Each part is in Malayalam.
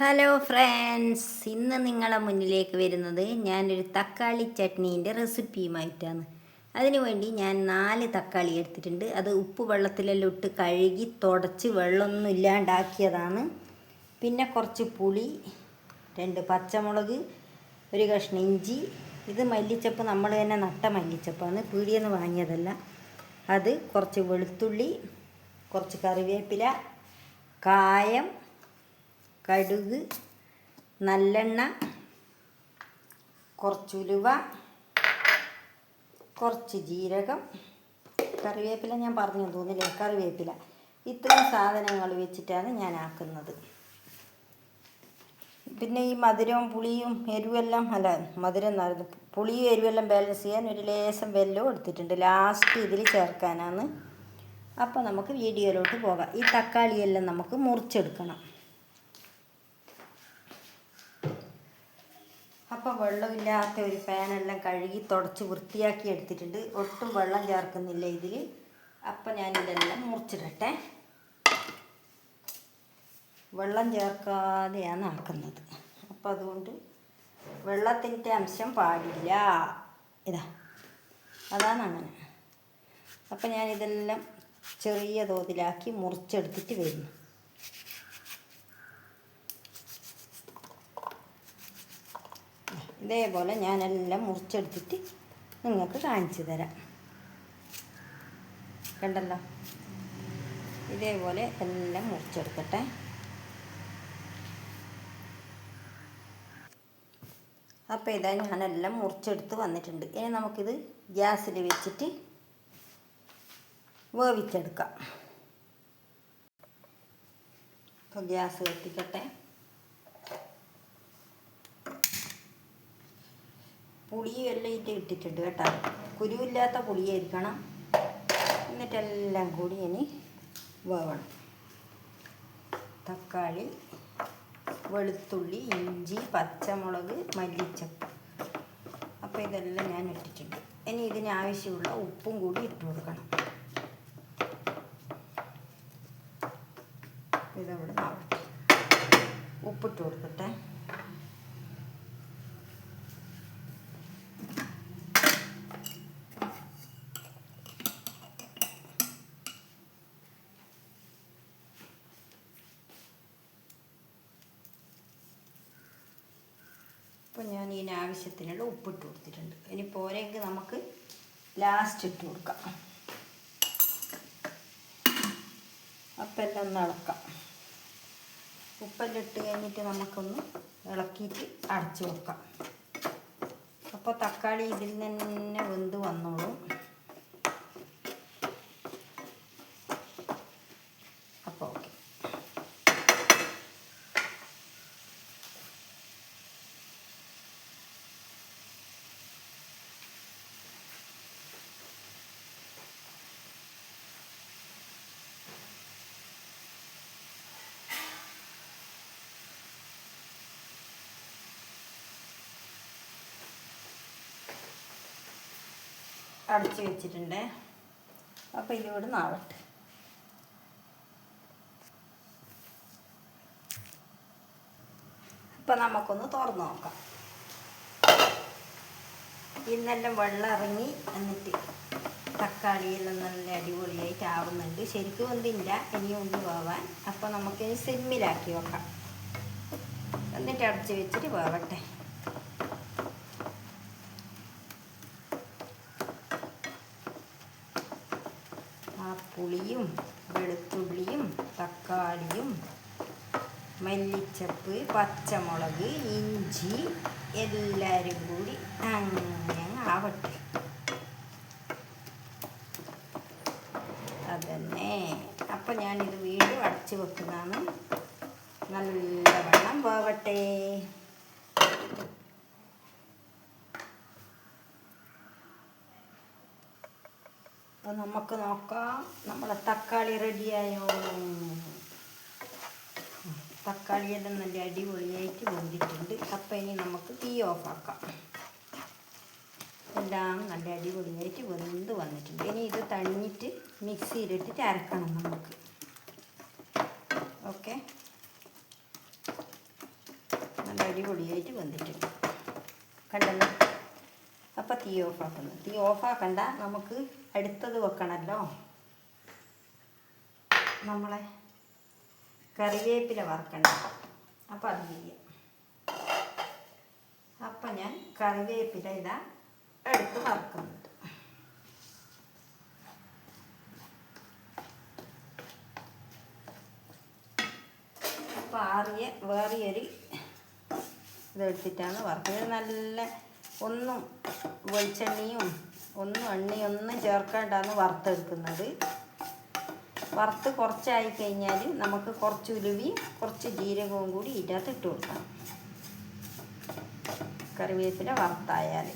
ഹലോ ഫ്രണ്ട്സ് ഇന്ന് നിങ്ങളെ മുന്നിലേക്ക് വരുന്നത് ഞാനൊരു തക്കാളി ചട്നീന്റെ റെസിപ്പിയുമായിട്ടാണ്. അതിനുവേണ്ടി ഞാൻ നാല് തക്കാളി എടുത്തിട്ടുണ്ട്. അത് ഉപ്പ് വെള്ളത്തിലെല്ലാം ഇട്ട് കഴുകി തുടച്ച് വെള്ളമൊന്നും ഇല്ലാണ്ടാക്കിയതാണ്. പിന്നെ കുറച്ച് പുളി രണ്ട് പച്ചമുളക് ഒരു കഷ്ണം ഇഞ്ചി. ഇത് മല്ലിച്ചപ്പ് നമ്മൾ തന്നെ നട്ട മല്ലിച്ചപ്പാണ്. പീടിയെന്ന് വാങ്ങിയതല്ല. അത് കുറച്ച് വെളുത്തുള്ളി കുറച്ച് കറിവേപ്പില കായം കടുക് നല്ലെണ്ണ കുറച്ചുലുവ കുറച്ച് ജീരകം കറിവേപ്പില ഞാൻ പറഞ്ഞു തോന്നില്ലേ? കറിവേപ്പില. ഇത്രയും സാധനങ്ങൾ വെച്ചിട്ടാണ് ഞാൻ ആക്കുന്നത്. പിന്നെ ഈ മധുരവും പുളിയും എരിവെല്ലാം അല്ല മധുരം എന്നായിരുന്നു പുളിയും എരിവെല്ലാം ബാലൻസ് ചെയ്യാൻ ഒരു ലേശം വെല്ലവും എടുത്തിട്ടുണ്ട്. ലാസ്റ്റ് ഇതിൽ ചേർക്കാനാണ്. അപ്പോൾ നമുക്ക് വീഡിയോയിലോട്ട് പോകാം. ഈ തക്കാളിയെല്ലാം നമുക്ക് മുറിച്ചെടുക്കണം. അപ്പോൾ വെള്ളമില്ലാത്ത ഒരു പാനെല്ലാം കഴുകി തുടച്ച് വൃത്തിയാക്കി എടുത്തിട്ടുണ്ട്. ഒട്ടും വെള്ളം ചേർക്കുന്നില്ല ഇതിൽ അപ്പം ഞാൻ ഇതെല്ലാം മുറിച്ചിടട്ടെ. വെള്ളം ചേർക്കാതെയാണ് ആക്കുന്നത് അപ്പം അതുകൊണ്ട് വെള്ളത്തിന്റെ അംശം പാടില്ല. ഇതാ. അതാണ് അങ്ങനെ. അപ്പം ഞാനിതെല്ലാം ചെറിയ തോതിലാക്കി മുറിച്ചെടുത്തിട്ട് വരുന്നു. ഇതേപോലെ ഞാനെല്ലാം മുറിച്ചെടുത്തിട്ട് നിങ്ങൾക്ക് കാണിച്ചു തരാം. കണ്ടല്ലോ? ഇതേപോലെ എല്ലാം മുറിച്ചെടുക്കട്ടെ. അപ്പോൾ ഇതാ ഞാനെല്ലാം മുറിച്ചെടുത്ത് വന്നിട്ടുണ്ട്. ഇനി നമുക്കിത് ഗ്യാസിൽ വെച്ചിട്ട് വേവിച്ചെടുക്കാം. അപ്പോൾ ഗ്യാസ് കത്തിക്കട്ടെ. പുളിയും എല്ലാം ഇട്ട് ഇട്ടിട്ടുണ്ട് കേട്ടോ. കുരുവില്ലാത്ത പുളിയായിരിക്കണം. എന്നിട്ടെല്ലാം കൂടി ഇനി വേവണം. തക്കാളി വെളുത്തുള്ളി ഇഞ്ചി പച്ചമുളക് മല്ലിച്ചപ്പ്. അപ്പോൾ ഇതെല്ലാം ഞാൻ ഇട്ടിട്ടുണ്ട്. ഇനി ഇതിന് ആവശ്യമുള്ള ഉപ്പും കൂടി ഇട്ട് കൊടുക്കണം. ഇതവിടെ ഉപ്പിട്ട് കൊടുക്കട്ടെ. ഉപ്പ് ആവശ്യത്തിനുള്ള ഉപ്പിട്ട് കൊടുത്തിട്ടുണ്ട്. ഇനി പോരെങ്കിൽ നമുക്ക് ലാസ്റ്റ് ഇട്ട് കൊടുക്കാം. അപ്പം എല്ലാം ഒന്ന് ഇളക്കാം ഉപ്പെല്ലാം ഇട്ട് കഴിഞ്ഞിട്ട് നമുക്കൊന്ന് ഇളക്കിയിട്ട് അടച്ചു വെക്കാം. അപ്പോൾ തക്കാളി ഇതിൽ തന്നെ വെന്ത് വന്നോളും അപ്പോൾ ഓക്കെ അടച്ചു വെച്ചിട്ടുണ്ട്. അപ്പോൾ ഇതിവിടെ നാളട്ട്. ഇപ്പം നമുക്കൊന്ന് തുറന്നു നോക്കാം. ഇന്നെല്ലാം വെള്ളം ഇറങ്ങി എന്നിട്ട് തക്കാളിയെല്ലാം നല്ല അടിപൊളിയായിട്ട് ആവുന്നുണ്ട് ശരിക്കും ഒന്നില്ല ഇനി ഒന്ന് വേവാൻ. അപ്പോൾ നമുക്കിനി സിമ്മിലാക്കി വെക്കാം. എന്നിട്ട് അടച്ച് വെച്ചിട്ട് വേവട്ടെ ആ പുളിയും വെളുത്തുള്ളിയും തക്കാളിയും മല്ലിച്ചപ്പ് പച്ചമുളക് ഇഞ്ചി എല്ലാവരും കൂടി അങ്ങനെ ആവട്ടെ. അതന്നെ. അപ്പം ഞാനിത് വീണ്ടും അടച്ചു വെക്കുന്നതാണ്. നല്ലവണ്ണം പോവട്ടെ അപ്പോൾ നമുക്ക് നോക്കാം. നമ്മളെ തക്കാളി റെഡിയായോ തക്കാളിയെല്ലാം നല്ല അടിപൊളിയായിട്ട് വന്നിട്ടുണ്ട് അപ്പം ഇനി നമുക്ക് തീ ഓഫാക്കാം എല്ലാം നല്ല അടിപൊളിയായിട്ട് വെന്ത് വന്നിട്ടുണ്ട്. ഇനി ഇത് തണിഞ്ഞിട്ട് മിക്സിയിലിട്ടിട്ട് അരക്കണം നമുക്ക്. ഓക്കെ നല്ല അടിപൊളിയായിട്ട് വന്നിട്ടുണ്ട് കണ്ടല്ലോ? അപ്പം തീ ഓഫാക്കുന്നു. തീ ഓഫാക്കണ്ട നമുക്ക് അടുത്തത് വെക്കണമല്ലോ നമ്മളെ കറിവേപ്പില വറക്കണ്ട. അപ്പം അത് ചെയ്യാം. അപ്പം ഞാൻ കറിവേപ്പില ഇതാ എടുത്ത് വറക്കുന്നുണ്ട്. അപ്പം ആറിയ വേറിയൊരു ഇതെടുത്തിട്ടാണ് വറുക്കുന്നത്. നല്ല ഒന്നും വെളിച്ചെണ്ണയും ഒന്നും എണ്ണയൊന്നും ചേർക്കാണ്ടാണ് വറുത്തെടുക്കുന്നത്. വറുത്ത് കുറച്ചായി കഴിഞ്ഞാൽ നമുക്ക് കുറച്ച് ഉരുവി കുറച്ച് ജീരകവും കൂടി ഇതിനകത്ത് ഇട്ട് കൊടുക്കണം. കറിവേപ്പില വറുത്തായാൽ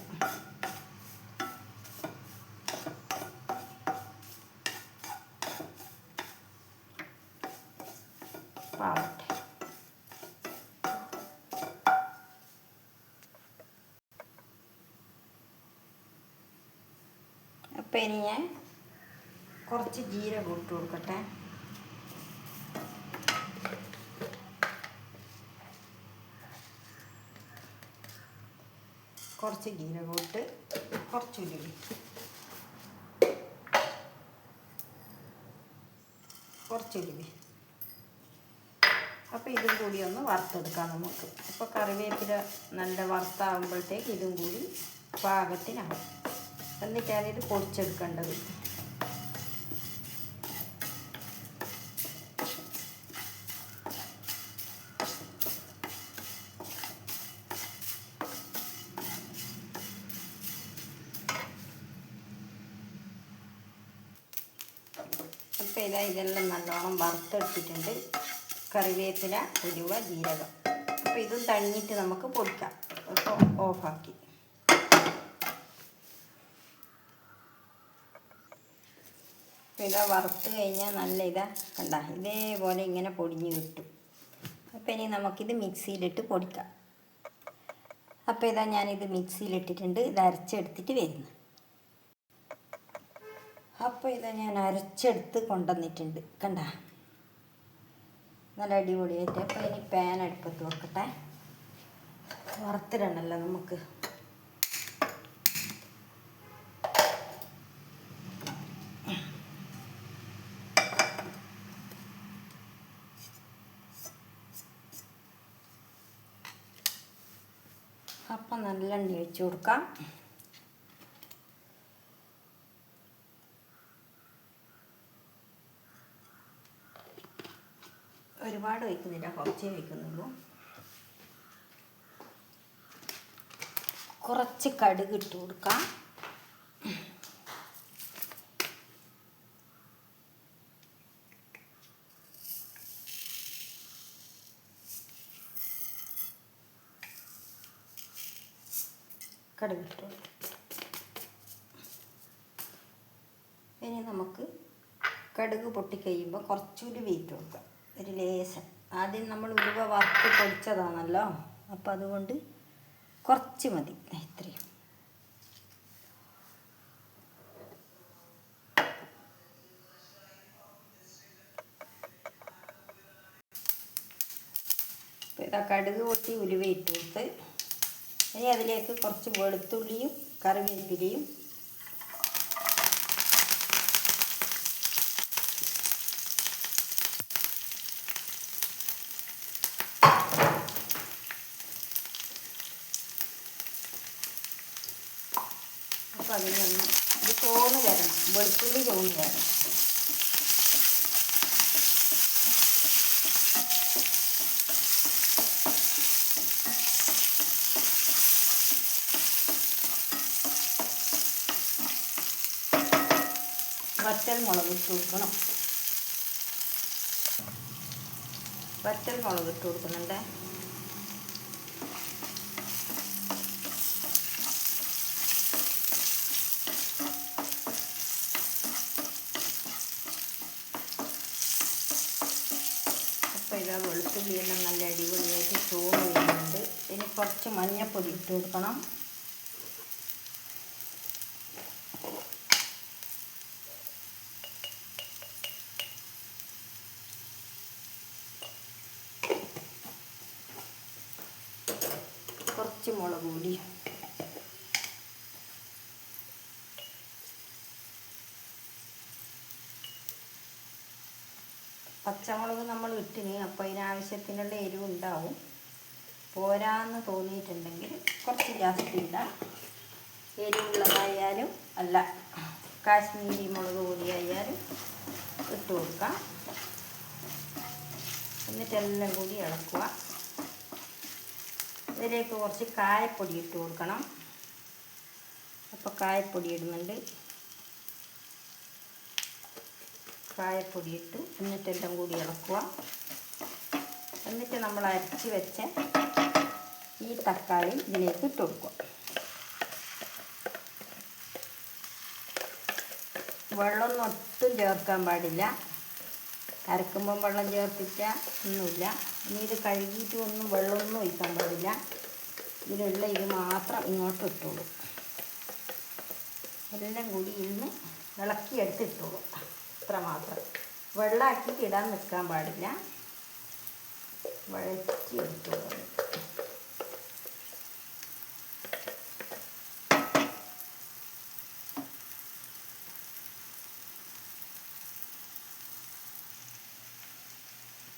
പാവട്ടെ അപ്പം ഇനി ഞാൻ കുറച്ച് ജീരകം ഇട്ട് കൊടുക്കട്ടെ. കുറച്ച് ജീരകം ഇട്ട് കുറച്ച് ഉലുവി. കുറച്ച് ഉലുവി. അപ്പോൾ ഇതും കൂടി ഒന്ന് വറുത്തെടുക്കാം നമുക്ക്. അപ്പോൾ കറിവേപ്പില നല്ല വറുത്താകുമ്പോഴത്തേക്ക് ഇതും കൂടി പാകത്തിനാവും എന്നിട്ടാണ് ഇത് പൊടിച്ചെടുക്കേണ്ടത്. അപ്പോൾ ഇതാ ഇതെല്ലാം നല്ലോണം വറുത്തെടുത്തിട്ടുണ്ട്. കറിവേപ്പില ഉരുവ ജീരകം. അപ്പോൾ ഇതും തണ്ണിട്ട് നമുക്ക് പൊടിക്കാം. അപ്പോൾ ഓഫാക്കി. ഇതാ വറുത്ത് കഴിഞ്ഞാൽ നല്ല ഇതാ കണ്ട ഇതേപോലെ ഇങ്ങനെ പൊടിഞ്ഞ് കിട്ടും. അപ്പോൾ ഇനി നമുക്കിത് മിക്സിയിലിട്ട് പൊടിക്കാം. അപ്പോൾ ഇതാ ഞാനിത് മിക്സിയിലിട്ടിട്ടുണ്ട് ഇത് അരച്ചെടുത്തിട്ട് വരുന്നു. അപ്പോൾ ഇതാ ഞാൻ അരച്ചെടുത്ത് കൊണ്ടുവന്നിട്ടുണ്ട് കണ്ട? നല്ല അടിപൊളിയായിട്ട്. അപ്പോൾ ഇനി പാൻ അടുപ്പത്ത് വെക്കട്ടെ. വറുത്തിടണമല്ലോ നമുക്ക്. അപ്പം നല്ല എണ്ണ ഒഴിച്ച് കൊടുക്കാം. ഒരുപാട് വയ്ക്കുന്നില്ല കുറച്ചേ വയ്ക്കുന്നുള്ളൂ കുറച്ച് കടുക് ഇട്ട് കൊടുക്കാം. കടുക് ഇട്ട് ഇനി നമുക്ക് കടുക് പൊട്ടിക്കഴിയുമ്പോൾ കുറച്ചൊരു വീറ്റ് കൊടുക്കാം. ഒരു ലേശം. ആദ്യം നമ്മൾ ഉലുവ വറുത്ത് പൊടിച്ചതാണല്ലോ അപ്പോൾ അതുകൊണ്ട് കുറച്ച് മതി ഇത്രയും. ഇതാ കടുക് പൊട്ടി ഉലുവ ഇട്ട് ഇനി അതിലേക്ക് കുറച്ച് വെളുത്തുള്ളിയും കറിവേപ്പിലയും അപ്പോൾ അതിനൊന്ന് ഇത് ചോന്ന് വരണം. വെളുത്തുള്ളി ചോന്ന് വരണം. വറ്റൽ മുളക് ഇട്ട് കൊടുക്കണം. വറ്റൽ മുളക് ഇട്ട് കൊടുക്കുന്നുണ്ട്. അപ്പോൾ ഇതാ വെളുത്തുള്ളിയെല്ലാം നല്ല അടിപൊളിയായിട്ട് ചോറ് വരുന്നുണ്ട്. ഇനി കുറച്ച് മഞ്ഞൾപ്പൊടി ഇട്ട് കൊടുക്കണം. കുറച്ച് മുളക് പൊടി. പച്ചമുളക് നമ്മൾ ഇട്ടിന് അപ്പോൾ അതിനാവശ്യത്തിനുള്ള എരിവ് ഉണ്ടാവും പോരാന്ന് തോന്നിയിട്ടുണ്ടെങ്കിൽ കുറച്ച് ജാസ്തി ഇടാം. എരിവുള്ളതായാലും അല്ല കാശ്മീരി മുളക് പൊടിയായാലും ഇട്ട് കൊടുക്കാം. എന്നിട്ടെല്ലാം കൂടി ഇളക്കുക. ഇതിലേക്ക് കുറച്ച് കായപ്പൊടി ഇട്ട് കൊടുക്കണം. അപ്പോൾ കായപ്പൊടി ഇടുന്നുണ്ട്. കായപ്പൊടി ഇട്ട് എന്നിട്ടെല്ലാം കൂടി ഇളക്കുക. എന്നിട്ട് നമ്മൾ അരച്ച് വെച്ച ഈ തക്കാളി ഇതിലേക്ക് ഇട്ട് കൊടുക്കുക. വെള്ളമൊന്നും ഒട്ടും ചേർക്കാൻ പാടില്ല. അരക്കുമ്പം വെള്ളം ചേർത്തിച്ച ഒന്നുമില്ല. ഇനി ഇത് കഴുകിയിട്ട് ഒന്നും വെള്ളമൊന്നും ഒഴിക്കാൻ പാടില്ല. ഇതിലുള്ള ഇത് മാത്രം ഇങ്ങോട്ട് ഇട്ടോളൂ. എല്ലാം കൂടി ഇന്ന് ഇളക്കിയെടുത്ത് ഇട്ടോളൂ അത്ര മാത്രം. വെള്ളമാക്കിയിട്ട് ഇടാൻ നിൽക്കാൻ പാടില്ല. വഴറ്റി എടുത്തോളൂ.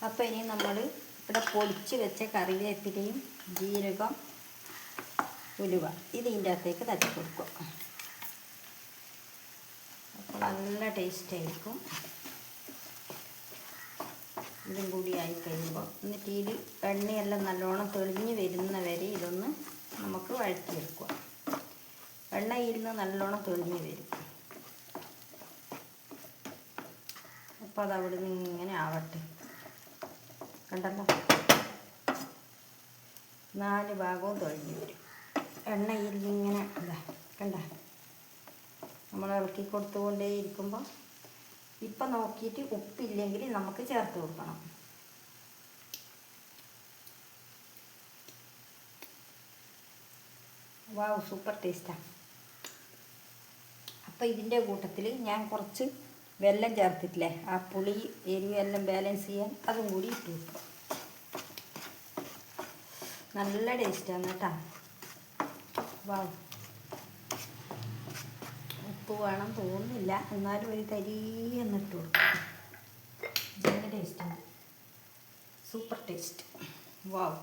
അപ്പോൾ ഇനി നമ്മൾ ഇവിടെ പൊടിച്ച് വെച്ച കറിവേപ്പിലയും ജീരകം ഉലുവ ഇത് ഇതിന്റെ അകത്തേക്ക് തട്ടി കൊടുക്കും. അപ്പോൾ നല്ല ടേസ്റ്റ് ആയിരിക്കും. ഇതും കൂടി ആയി കഴിയുമ്പോൾ എന്നിട്ട് ഇതിൽ എണ്ണയെല്ലാം നല്ലോണം തെളിഞ്ഞ് വരുന്ന വരെ ഇതൊന്ന് നമുക്ക് വഴറ്റിയെടുക്കുക എണ്ണ ഇരുന്ന് നല്ലോണം തെളിഞ്ഞ് വരും. അപ്പോൾ അത് അവിടെ നിന്ന് ഇങ്ങനെ ആവട്ടെ. കണ്ടല്ലോ. നാല് ഭാഗവും തൊഴിഞ്ഞു വരും. എണ്ണയിൽ ഇങ്ങനെ ഇതാ കണ്ട? നമ്മൾ ഇളക്കി കൊടുത്തുകൊണ്ടേ ഇരിക്കുമ്പോൾ ഇപ്പം നോക്കിയിട്ട് ഉപ്പില്ലെങ്കിൽ നമുക്ക് ചേർത്ത് കൊടുക്കണം. വാവ് സൂപ്പർ ടേസ്റ്റാണ് അപ്പോൾ ഇതിന്റെ കൂട്ടത്തിൽ ഞാൻ കുറച്ച് വെല്ലം ചേർത്തിട്ടില്ലേ? ആ പുളി എരിവെല്ലാം ബാലൻസ് ചെയ്യാൻ അതും കൂടി ഇട്ട് നല്ല ടേസ്റ്റാണ് കേട്ടോ. വാവ് ഉപ്പ് വേണം തോന്നുന്നില്ല. എന്നാലും ഒരു തരി എന്നിട്ട് കൊടുക്കും. നല്ല ടേസ്റ്റാണ് സൂപ്പർ ടേസ്റ്റ് വാവ്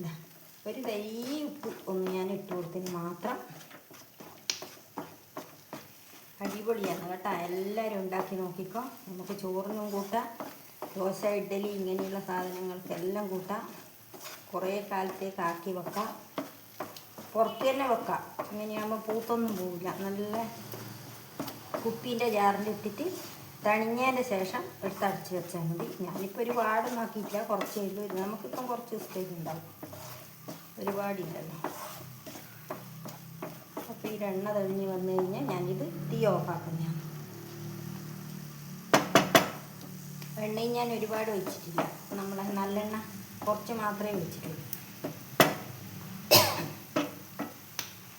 ഇതാ ഒരു തരി ഉപ്പ് ഒന്ന് ഞാൻ ഇട്ട് കൊടുത്തതിന് മാത്രം അടിപൊളിയാണ് കേട്ടോ. എല്ലാവരും ഉണ്ടാക്കി നോക്കിക്കോ. നമുക്ക് ചോറിനും കൂട്ടാം. ദോശ ഇഡ്ഡലി ഇങ്ങനെയുള്ള സാധനങ്ങൾക്കെല്ലാം കൂട്ടാം. കുറേ കാലത്തേക്ക് ആക്കി വെക്കാം. പുറത്ത് തന്നെ വെക്കാം. ഇങ്ങനെയാകുമ്പോൾ പൂത്തൊന്നും പോവില്ല. നല്ല കുപ്പീന്റെ ജാറിലിട്ടിട്ട് തണിഞ്ഞതിന് ശേഷം എടുത്തടച്ച് വെച്ചാൽ മതി. ഞാനിപ്പോൾ ഒരുപാട് നോക്കിയിട്ടില്ല കുറച്ചേ ഉള്ളൂ. നമുക്കിപ്പം കുറച്ച് ദിവസത്തേക്ക് ഉണ്ടാവും. ഒരുപാടില്ലല്ലോ. ഈ എണ്ണ തെളിഞ്ഞ് വന്നു കഴിഞ്ഞാൽ ഞാനിത് തീ ഓഫാക്കുന്നതാണ്. എണ്ണയും ഞാൻ ഒരുപാട് വെച്ചിട്ടില്ല. നമ്മൾ നല്ലെണ്ണ കുറച്ച് മാത്രമേ വെച്ചിട്ടുള്ളൂ.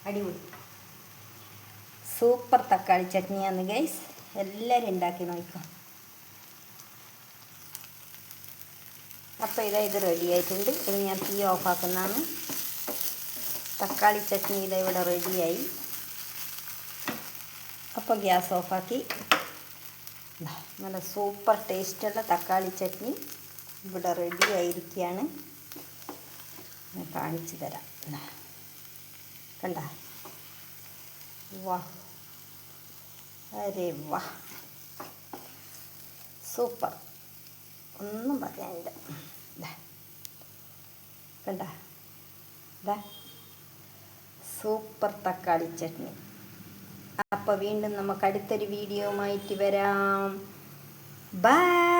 അടിപൊളി. സൂപ്പർ തക്കാളി ചട്നിയാണ് ഗൈസ്. എല്ലാവരും ഉണ്ടാക്കി നോക്കാം അപ്പോൾ ഇതാ ഇത് റെഡി ആയിട്ടുണ്ട്. ഇത് ഞാൻ തീ ഓഫാക്കുന്നതാണ്. തക്കാളി ചട്നി ഇത് ഇവിടെ റെഡിയായി. അപ്പോൾ ഗ്യാസ് ഓഫാക്കി. നല്ല സൂപ്പർ ടേസ്റ്റുള്ള തക്കാളി ചട്നി ഇവിടെ റെഡി ആയിരിക്കുകയാണ് കാണിച്ചു തരാം. കണ്ട? വാ. അരെ സൂപ്പർ. ഒന്നും പറയാനില്ല. കണ്ട? ദാ സൂപ്പർ തക്കാളി ചട്നി. അപ്പോൾ വീണ്ടും നമുക്ക് അടുത്തൊരു വീഡിയോ ആയിട്ട് വരാം. ബൈ.